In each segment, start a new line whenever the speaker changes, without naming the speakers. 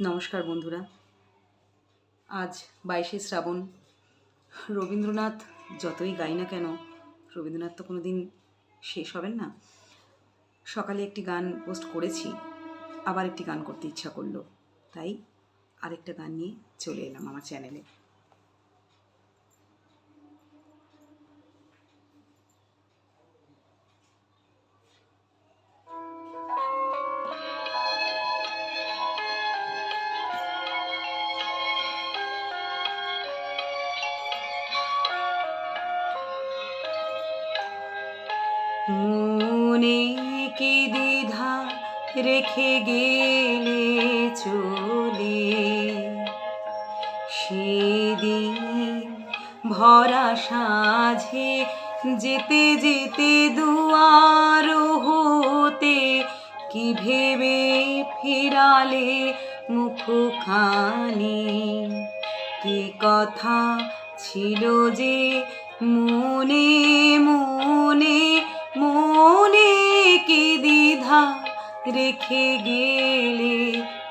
নমস্কার বন্ধুরা। আজ বাইশে শ্রাবণ। রবীন্দ্রনাথ যতই গাই না কেন, রবীন্দ্রনাথ তো কোনো দিন শেষ হবেন না। সকালে একটি গান পোস্ট করেছি, আবার একটি গান করতে ইচ্ছা করল। তাই আরেকটা গান নিয়ে চলে এলাম আমার চ্যানেলে। মনে কি দ্বিধা রেখে গেলে চলে? সেদিন ভরা সাঝে যেতে যেতে দুয়ার হতে কি ভেবে ফিরালে মুখখানি? কি কথা ছিল যে মনে রেখে গেলে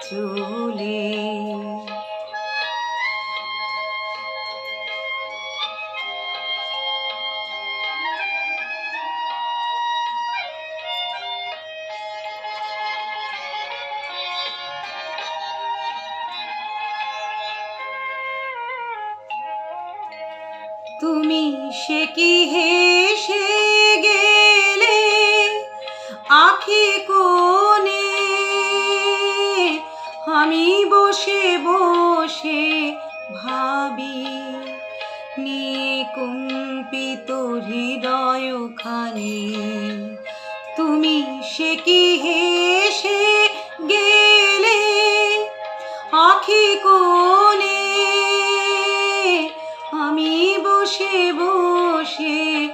চলে। তুমি সে কি হেসে আমি বসে বসে ভাবি নিকুম্পিত হৃদয়খানি তুমি সে কি হেসে গেলে আখি কোণে? আমি বসে বসে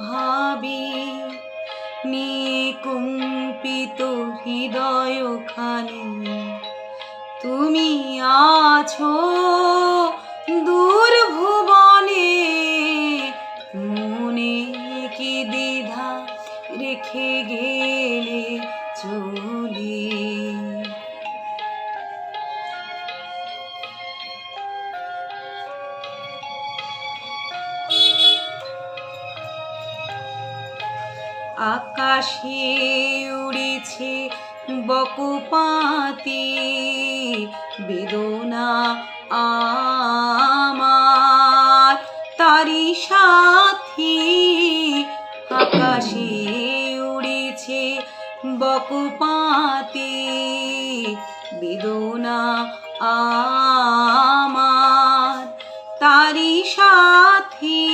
ভাবি নিকুম্পিত হৃদয়খানি তুমি আছো দূর ভুবনে মনে কি দ্বিধা রেখে গেলে চলে? আকাশে উড়েছে বকুপাতি বেদনা আমার। তারি সাথী আকাশে উড়েছে বকুপাতি বেদনা আমার। তারি সাথী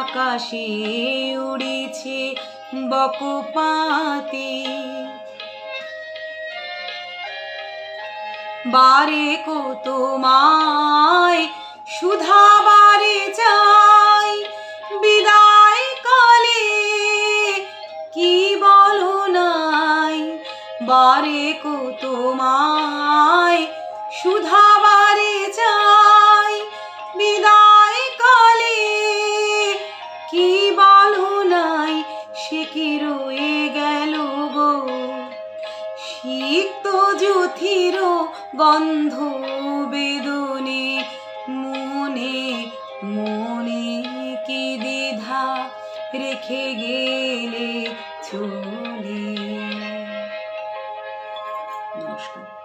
আকাশে উড়েছে বকুপাতি বারে কো তোমায় সুধা বারে চাই বিদায় কালে কি বলো নাই বারে কো তোমায়। গন্ধ বেদনে মনে মনে কি দ্বিধা রেখে গেলে চলে? নমস্কার।